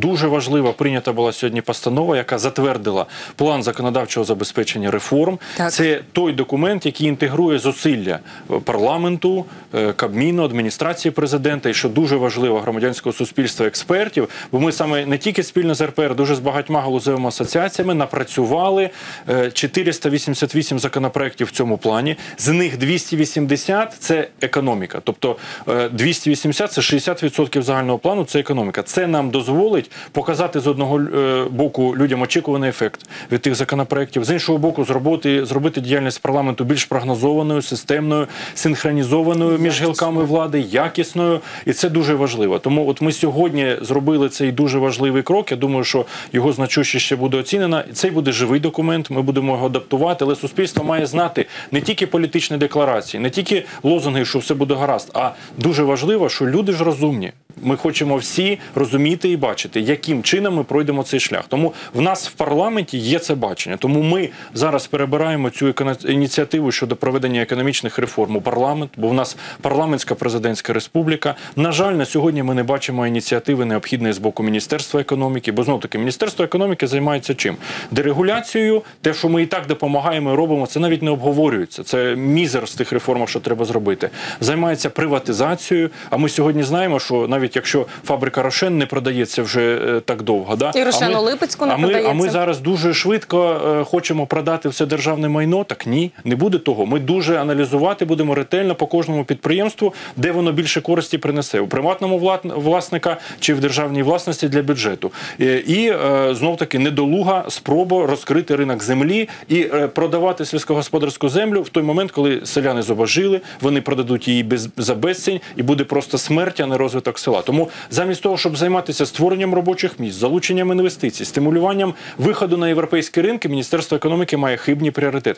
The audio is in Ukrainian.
Дуже важлива прийнята була сьогодні постанова, яка затвердила план законодавчого забезпечення реформ. Так. Це той документ, який інтегрує зусилля парламенту, е, Кабміну, адміністрації президента, і що дуже важливо громадянського суспільства, експертів. Бо ми саме не тільки спільно з РПР, дуже з багатьма галузевими асоціаціями напрацювали е, 488 законопроєктів в цьому плані. З них 280 – це економіка. Тобто е, 280 – це 60% загального плану. Це економіка. Це нам дозволить показати з одного е, боку людям очікуваний ефект від тих законопроєктів, з іншого боку, зробити, зробити діяльність парламенту більш прогнозованою, системною, синхронізованою між гілками влади, якісною, і це дуже важливо. Тому, от ми сьогодні зробили цей дуже важливий крок. Я думаю, що його значущість ще буде оцінена. І Цей буде живий документ. Ми будемо його адаптувати. Але суспільство має знати не тільки політичні декларації, не тільки лозунги, що все буде гаразд, а дуже важливо, що люди ж розумні. Ми хочемо всі розуміти і бачити, яким чином ми пройдемо цей шлях. Тому в нас в парламенті є це бачення. Тому ми зараз перебираємо цю ініціативу щодо проведення економічних реформ у парламент, бо в нас парламентська президентська республіка. На жаль, на сьогодні ми не бачимо ініціативи необхідної з боку Міністерства економіки, бо знов таки Міністерство економіки займається чим? Дерегуляцією, те, що ми і так допомагаємо і робимо, це навіть не обговорюється. Це мізер з тих реформ, що треба зробити. Займається приватизацією. А ми сьогодні знаємо, що навіть якщо фабрика Рошен не продається вже е, так довго, да І Рошен а ми- Липецьку не а ми, А ми зараз дуже швидко е, хочемо продати все державне майно. Так ні, не буде того. Ми дуже аналізувати будемо ретельно по кожному підприємству, де воно більше користі принесе у приватному власника чи в державній власності для бюджету. Е, І знов таки недолуга спроба розкрити ринок землі і продавати сільськогосподарську землю в той момент, коли селяни зобожили, вони продадуть її без за безцінь, і буде просто смерть, а не розвиток села. Тому замість того, щоб займатися створенням робочих місць, залученням інвестицій, стимулюванням виходу на європейські ринки, Міністерство економіки має хибні пріоритети.